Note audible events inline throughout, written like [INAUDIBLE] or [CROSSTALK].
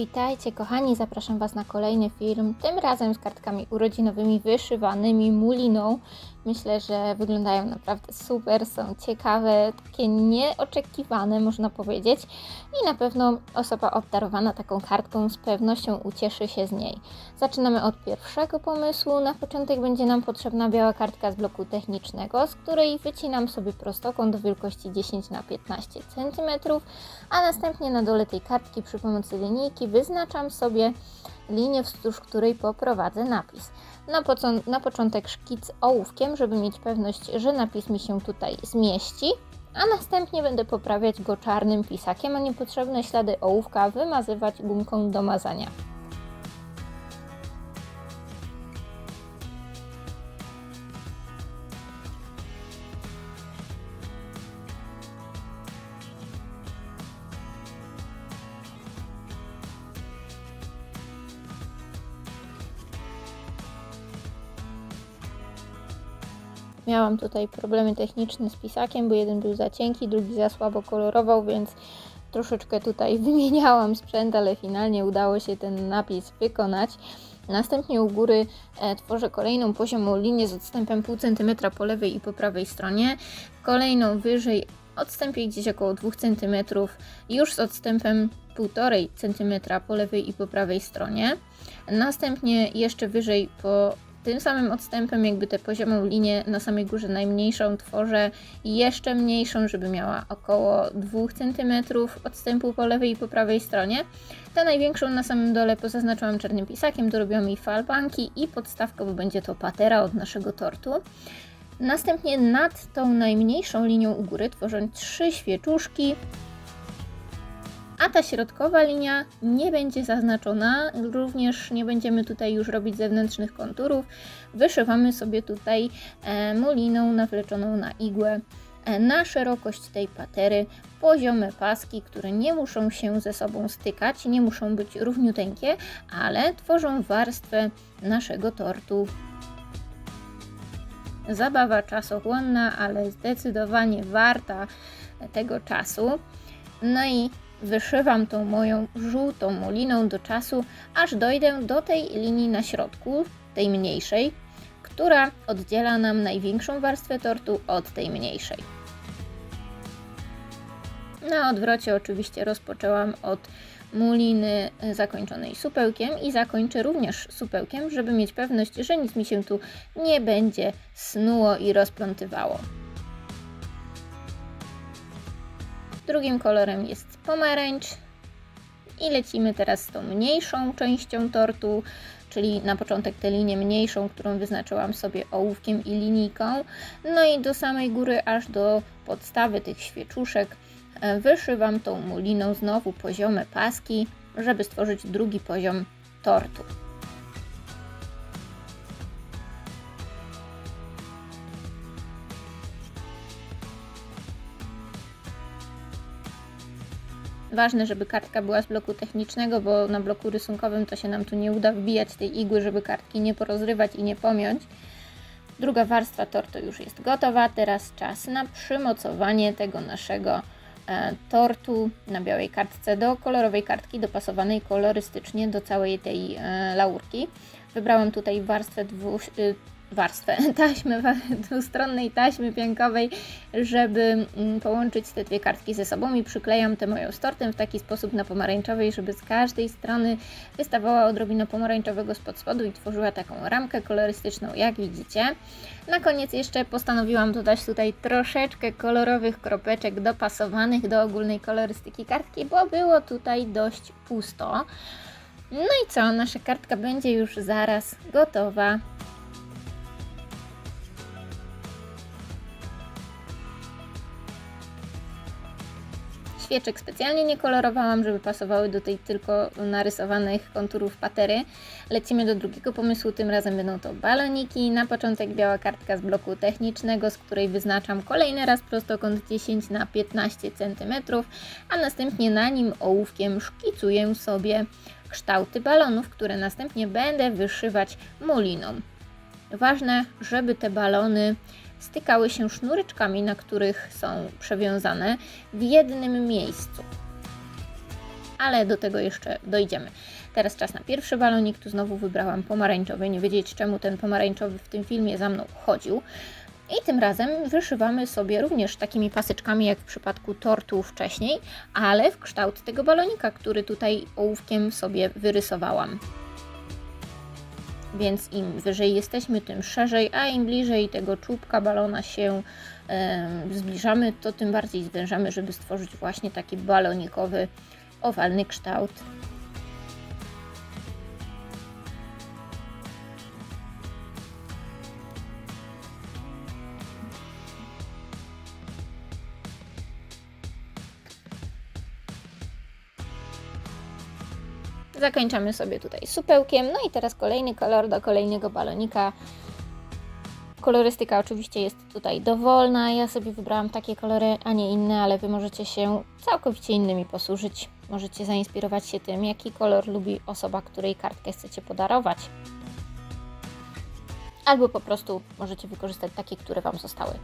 Witajcie kochani, zapraszam Was na kolejny film, tym razem z kartkami urodzinowymi wyszywanymi muliną. Myślę, że wyglądają naprawdę super, są ciekawe, takie nieoczekiwane można powiedzieć i na pewno osoba obdarowana taką kartką z pewnością ucieszy się z niej. Zaczynamy od pierwszego pomysłu. Na początek będzie nam potrzebna biała kartka z bloku technicznego, z której wycinam sobie prostokąt do wielkości 10 na 15 cm, a następnie na dole tej kartki przy pomocy linijki wyznaczam sobie linię, wzdłuż której poprowadzę napis. Na, na początek szkic ołówkiem, żeby mieć pewność, że napis mi się tutaj zmieści, a następnie będę poprawiać go czarnym pisakiem, a niepotrzebne ślady ołówka wymazywać gumką do mazania. Miałam tutaj problemy techniczne z pisakiem, bo jeden był za cienki, drugi za słabo kolorował, więc troszeczkę tutaj [LAUGHS] wymieniałam sprzęt, ale finalnie udało się ten napis wykonać. Następnie u góry e, tworzę kolejną poziomą linię z odstępem 0,5 cm po lewej i po prawej stronie. Kolejną wyżej odstępie gdzieś około 2 cm, już z odstępem 1,5 cm po lewej i po prawej stronie. Następnie jeszcze wyżej po tym samym odstępem, jakby tę poziomą linię na samej górze najmniejszą tworzę jeszcze mniejszą, żeby miała około 2 cm odstępu po lewej i po prawej stronie. Tę największą na samym dole pozaznaczyłam czarnym pisakiem, dorobiłam jej falbanki i podstawką będzie to patera od naszego tortu. Następnie nad tą najmniejszą linią u góry tworzę trzy świeczuszki, a ta środkowa linia nie będzie zaznaczona, również nie będziemy tutaj już robić zewnętrznych konturów. Wyszywamy sobie tutaj e, moliną nawleczoną na igłę e, na szerokość tej patery poziome paski, które nie muszą się ze sobą stykać, nie muszą być równiuteńkie, ale tworzą warstwę naszego tortu. Zabawa czasochłonna, ale zdecydowanie warta tego czasu. No i wyszywam tą moją żółtą moliną do czasu, aż dojdę do tej linii na środku, tej mniejszej, która oddziela nam największą warstwę tortu od tej mniejszej. Na odwrocie oczywiście rozpoczęłam od muliny zakończonej supełkiem i zakończę również supełkiem, żeby mieć pewność, że nic mi się tu nie będzie snuło i rozplątywało. Drugim kolorem jest pomarańcz i lecimy teraz z tą mniejszą częścią tortu, czyli na początek tę linię mniejszą, którą wyznaczyłam sobie ołówkiem i linijką, no i do samej góry aż do podstawy tych świeczuszek e, wyszywam tą muliną znowu poziome paski, żeby stworzyć drugi poziom tortu. Ważne, żeby kartka była z bloku technicznego, bo na bloku rysunkowym to się nam tu nie uda wbijać tej igły, żeby kartki nie porozrywać i nie pomiąć. Druga warstwa tortu już jest gotowa. Teraz czas na przymocowanie tego naszego e, tortu na białej kartce do kolorowej kartki, dopasowanej kolorystycznie do całej tej e, laurki. Wybrałam tutaj warstwę dwu, y, warstwę [LAUGHS] taśmy, dwustronnej taśmy piankowej, żeby mm, połączyć te dwie kartki ze sobą i przyklejam tę moją z tortem w taki sposób na pomarańczowej, żeby z każdej strony wystawała odrobina pomarańczowego spod spodu i tworzyła taką ramkę kolorystyczną, jak widzicie. Na koniec jeszcze postanowiłam dodać tutaj troszeczkę kolorowych kropeczek dopasowanych do ogólnej kolorystyki kartki, bo było tutaj dość pusto. No i co, nasza kartka będzie już zaraz gotowa. Świeczek specjalnie nie kolorowałam, żeby pasowały do tej tylko narysowanych konturów patery. Lecimy do drugiego pomysłu, tym razem będą to baloniki. Na początek biała kartka z bloku technicznego, z której wyznaczam kolejny raz prostokąt 10 na 15 cm, a następnie na nim ołówkiem szkicuję sobie kształty balonów, które następnie będę wyszywać moliną. Ważne, żeby te balony stykały się sznureczkami, na których są przewiązane w jednym miejscu. ale do tego jeszcze dojdziemy. Teraz czas na pierwszy balonik, tu znowu wybrałam pomarańczowy, nie wiedzieć czemu ten pomarańczowy w tym filmie za mną chodził. I tym razem wyszywamy sobie również takimi pasyczkami, jak w przypadku tortu wcześniej, ale w kształt tego balonika, który tutaj ołówkiem sobie wyrysowałam. Więc im wyżej jesteśmy, tym szerzej, a im bliżej tego czubka balona się em, zbliżamy, to tym bardziej zwężamy, żeby stworzyć właśnie taki balonikowy, owalny kształt. Zakończamy sobie tutaj supełkiem. No i teraz kolejny kolor do kolejnego balonika. Kolorystyka oczywiście jest tutaj dowolna. Ja sobie wybrałam takie kolory, a nie inne, ale Wy możecie się całkowicie innymi posłużyć. Możecie zainspirować się tym, jaki kolor lubi osoba, której kartkę chcecie podarować. Albo po prostu możecie wykorzystać takie, które Wam zostały.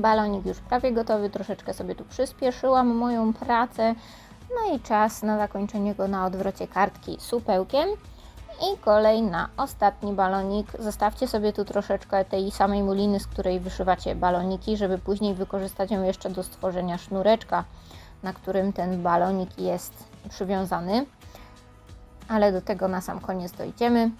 Balonik już prawie gotowy, troszeczkę sobie tu przyspieszyłam moją pracę. No i czas na zakończenie go na odwrocie kartki supełkiem. I kolej na ostatni balonik. Zostawcie sobie tu troszeczkę tej samej muliny, z której wyszywacie baloniki, żeby później wykorzystać ją jeszcze do stworzenia sznureczka, na którym ten balonik jest przywiązany. Ale do tego na sam koniec dojdziemy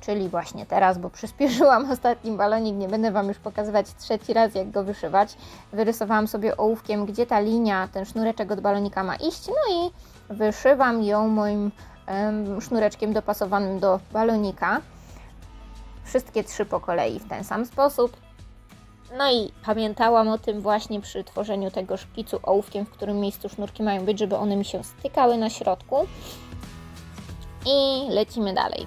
czyli właśnie teraz, bo przyspieszyłam [LAUGHS] ostatni balonik, nie będę Wam już pokazywać trzeci raz, jak go wyszywać. Wyrysowałam sobie ołówkiem, gdzie ta linia, ten sznureczek od balonika ma iść, no i wyszywam ją moim sznureczkiem dopasowanym do balonika. Wszystkie trzy po kolei w ten sam sposób. No i pamiętałam o tym właśnie przy tworzeniu tego szkicu ołówkiem, w którym miejscu sznurki mają być, żeby one mi się stykały na środku. I lecimy dalej.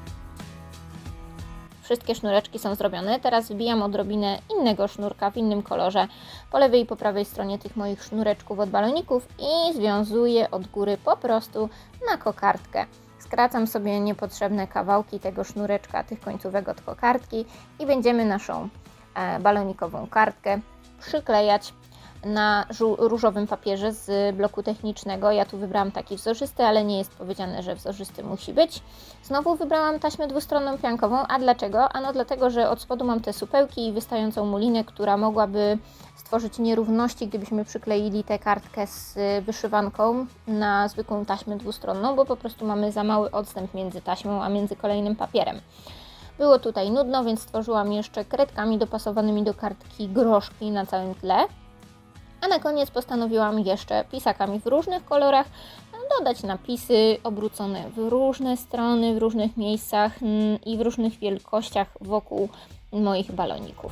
Wszystkie sznureczki są zrobione. Teraz wbijam odrobinę innego sznurka w innym kolorze po lewej i po prawej stronie tych moich sznureczków od baloników i związuję od góry po prostu na kokardkę. Skracam sobie niepotrzebne kawałki tego sznureczka, tych końcówek od kokardki i będziemy naszą e, balonikową kartkę przyklejać na różowym papierze z bloku technicznego. Ja tu wybrałam taki wzorzysty, ale nie jest powiedziane, że wzorzysty musi być. Znowu wybrałam taśmę dwustronną piankową. A dlaczego? Ano dlatego, że od spodu mam te supełki i wystającą mulinę, która mogłaby stworzyć nierówności, gdybyśmy przykleili tę kartkę z wyszywanką na zwykłą taśmę dwustronną, bo po prostu mamy za mały odstęp między taśmą a między kolejnym papierem. Było tutaj nudno, więc stworzyłam jeszcze kredkami dopasowanymi do kartki groszki na całym tle. A na koniec postanowiłam jeszcze pisakami w różnych kolorach dodać napisy obrócone w różne strony, w różnych miejscach mm, i w różnych wielkościach wokół moich baloników.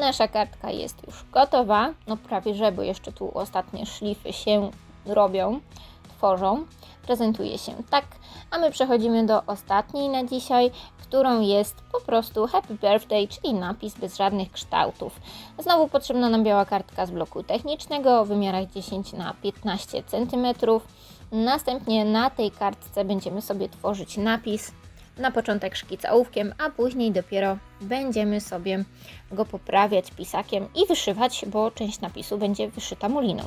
Nasza kartka jest już gotowa, no prawie że, bo jeszcze tu ostatnie szlify się robią, tworzą. Prezentuje się tak, a my przechodzimy do ostatniej na dzisiaj, którą jest po prostu Happy Birthday, czyli napis bez żadnych kształtów. Znowu potrzebna nam biała kartka z bloku technicznego o wymiarach 10 na 15 cm. Następnie na tej kartce będziemy sobie tworzyć napis. Na początek szkic ołówkiem, a później dopiero będziemy sobie go poprawiać pisakiem i wyszywać, bo część napisu będzie wyszyta muliną.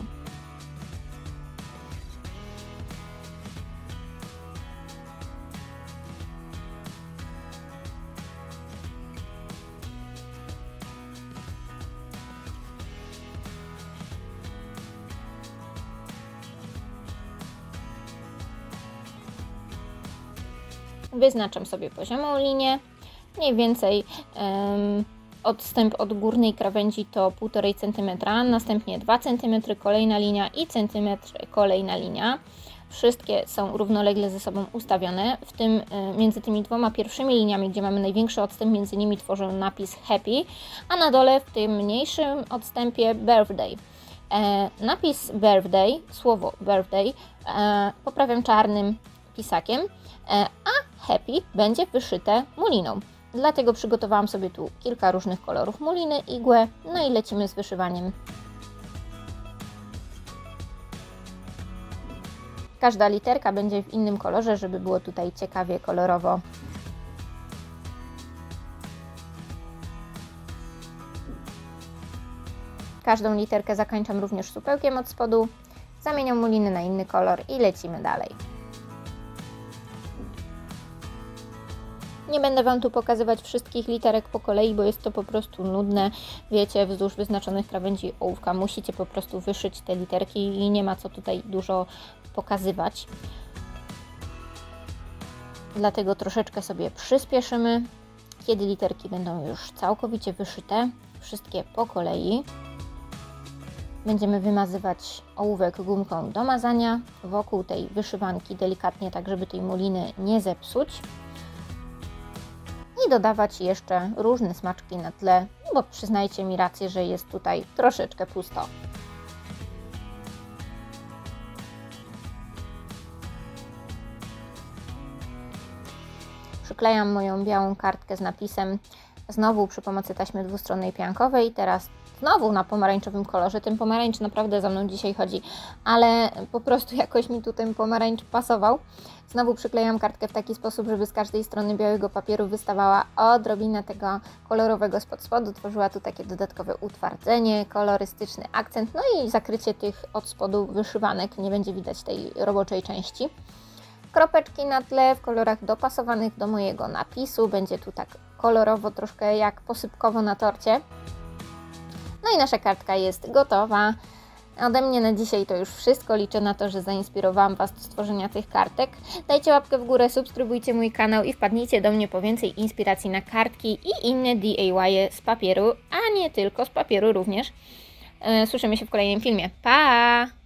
Wyznaczam sobie poziomą linię, mniej więcej um, odstęp od górnej krawędzi to 1,5 cm, następnie 2 cm kolejna linia i centymetr kolejna linia. Wszystkie są równolegle ze sobą ustawione. W tym e, między tymi dwoma pierwszymi liniami, gdzie mamy największy odstęp między nimi, tworzę napis happy, a na dole w tym mniejszym odstępie birthday. E, napis birthday, słowo birthday, e, poprawiam czarnym pisakiem, e, a happy będzie wyszyte muliną. Dlatego przygotowałam sobie tu kilka różnych kolorów muliny, igłę, no i lecimy z wyszywaniem. Każda literka będzie w innym kolorze, żeby było tutaj ciekawie kolorowo. Każdą literkę zakończam również supełkiem od spodu, zamieniam muliny na inny kolor i lecimy dalej. Nie będę Wam tu pokazywać wszystkich literek po kolei, bo jest to po prostu nudne. Wiecie, wzdłuż wyznaczonych krawędzi ołówka musicie po prostu wyszyć te literki i nie ma co tutaj dużo pokazywać. Dlatego troszeczkę sobie przyspieszymy. Kiedy literki będą już całkowicie wyszyte, wszystkie po kolei, będziemy wymazywać ołówek gumką do mazania wokół tej wyszywanki delikatnie, tak żeby tej muliny nie zepsuć i dodawać jeszcze różne smaczki na tle, bo przyznajcie mi rację, że jest tutaj troszeczkę pusto. Przyklejam moją białą kartkę z napisem znowu przy pomocy taśmy dwustronnej piankowej, teraz znowu na pomarańczowym kolorze. Ten pomarańcz naprawdę za mną dzisiaj chodzi, ale po prostu [LAUGHS] jakoś mi tu ten pomarańcz pasował. Znowu przyklejam kartkę w taki sposób, żeby z każdej strony białego papieru wystawała odrobina tego kolorowego spod spodu. Tworzyła tu takie dodatkowe utwardzenie, kolorystyczny akcent, no i zakrycie tych od spodu wyszywanek. Nie będzie widać tej roboczej części kropeczki na tle w kolorach dopasowanych do mojego napisu. Będzie tu tak kolorowo, troszkę jak posypkowo na torcie. No i nasza kartka jest gotowa. Ode mnie na dzisiaj to już wszystko. Liczę na to, że zainspirowałam Was do stworzenia tych kartek. Dajcie łapkę w górę, subskrybujcie mój kanał i wpadnijcie do mnie po więcej inspiracji na kartki i inne DIY z papieru, a nie tylko z papieru również. E, Słyszymy się w kolejnym filmie. Pa!